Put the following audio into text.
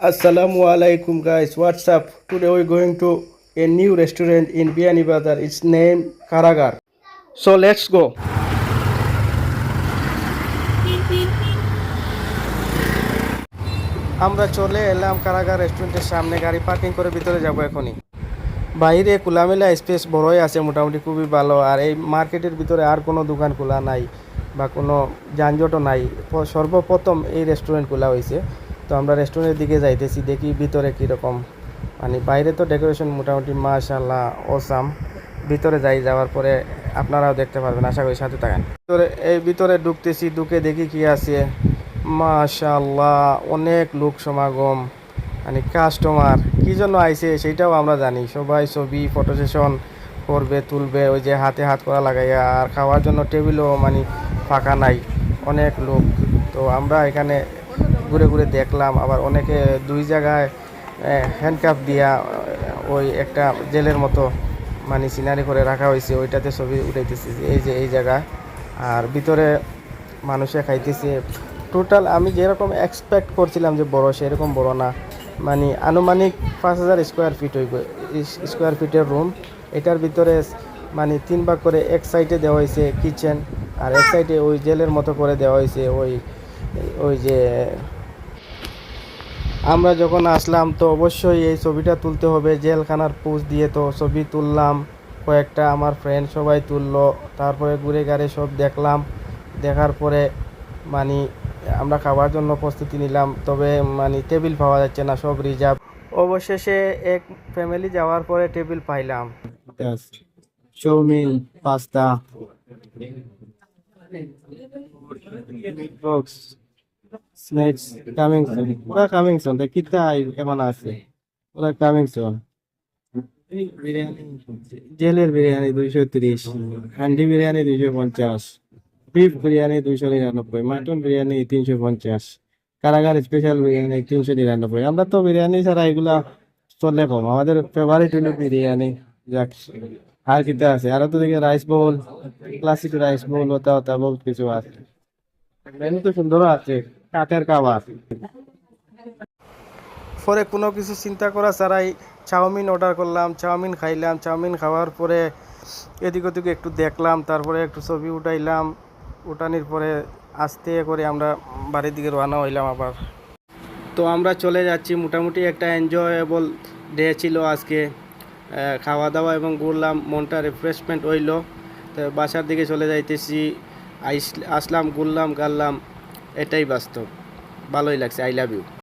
Assalamu alaikum, guys. What's up? Today we're going to a new restaurant in Biani Bazar. It's named Karagar. So, let's go. আমরা চলে এলাম কারাগার রেস্টুরেন্টের সামনে গাড়ি পার্কিং করে ভিতরে যাব এখনই বাইরে খোলামেলা স্পেস বড়ই আছে, মোটামুটি খুবই ভালো আর এই মার্কেটের ভিতরে আর কোনো দোকান খোলা নাই, বা কোনো যানজটও নাই সর্বপ্রথম এই রেস্টুরেন্ট খোলা হয়েছে তো আমরা রেস্টুরেন্টের দিকে যাইতেছি, দেখি ভিতরে কীরকম। মানে বাইরে তো ডেকোরেশন মোটামুটি মাশাল্লাহ ওসাম ভিতরে যাই, যাওয়ার পরে আপনারাও দেখতে পারবেন, আশা করি সাথে থাকেন। ভিতরে, এই ভিতরে ঢুকতেছি, ঢুকে দেখি কি আছে। মাশাল্লাহ অনেক লোক সমাগম। মানে কাস্টমার কি জন্য আইছে সেটাও আমরা জানি। সবাই ছবি ফটো সেশন করবে, তুলবে, ওই যে হাতে হাত করা লাগাইয়া, আর খাওয়ার জন্য টেবিলও মানে ফাঁকা নাই, অনেক লোক। তো আমরা এখানে ঘুরে ঘুরে দেখলাম, আবার অনেকে দুই জায়গায় হ্যান্ডকাপ দিয়া ওই একটা জেলের মতো মানে সিনারি করে রাখা হয়েছে, ওইটাতে ছবি উঠাইতেছি, এই যে এই জায়গা। আর ভিতরে মানুষে খাইতেছে। টোটাল আমি যেরকম এক্সপেক্ট করছিলাম যে বড়, সেরকম বড় না। মানে আনুমানিক পাঁচ হাজার স্কোয়ার ফিট হইব স্কোয়ার ফিটের রুম এটার ভিতরে মানে তিন ভাগ করে এক সাইডে দেওয়া হয়েছে কিচেন আর এক সাইডে ওই জেলের মতো করে দেওয়া হয়েছে, ওই ওই যে আমরা যখন আসলাম তো অবশ্যই এই ছবিটা তুলতে হবে। জেলখানার পোজ দিয়ে তো ছবি তুললাম কয়েকটা আমার ফ্রেন্ড সবাই তুললো তারপরে ঘুরে গাড়ে সব দেখলাম। দেখার পরে মানে আমরা খাওয়ার জন্য প্রস্তুতি নিলাম তবে মানে টেবিল পাওয়া যাচ্ছে না সব রিজার্ভ অবশেষে এক ফ্যামিলি যাওয়ার পরে টেবিল পাইলাম। Chowmein pasta box snacks coming soon ওরা কামিং সুন কিতা এখন আছে? ওরা কামিং সুন জেলের বিরিয়ানি দুইশো তিরিশ, হান্ডি বিরিয়ানি দুইশো পঞ্চাশ বিফ বিরিয়ানি দুইশো নিরানব্বই মাটন বিরিয়ানি তিনশো পঞ্চাশ, কারাগার স্পেশাল বিরিয়ানি তিনশো নিরানব্বই। আমরা তো বিরিয়ানি ছাড়া এগুলা চলে কম আমাদের ফেভারিট হলো বিরিয়ানি। যাক, আর কিতা আছে? আরও তো দেখি rice bowl classic rice bowl ওটা ওটা বহুত কিছু আছে। মেনু তো সুন্দর আছে। কাঠের খাবার পরে কোনো কিছু চিন্তা করা ছাড়াই চাউমিন অর্ডার করলাম, চাউমিন খাইলাম, চাউমিন খাওয়ার পরে এদিক ওদিক একটু দেখলাম, তারপরে একটু ছবি উঠাইলাম, উঠানির পরে আস্তে করে আমরা বাড়ির দিকে রওনা হইলাম আবার। তো আমরা চলে যাচ্ছি, মোটামুটি একটা এনজয়েবল ডে ছিল আজকে। খাওয়া দাওয়া এবং ঘুরলাম, মনটা রিফ্রেশমেন্ট হইল। তো বাসার দিকে চলে যাইতেছি আসলাম, ঘুরলাম গারলাম এটাই বাস্তব। ভালোই লাগছে আই লাভ ইউ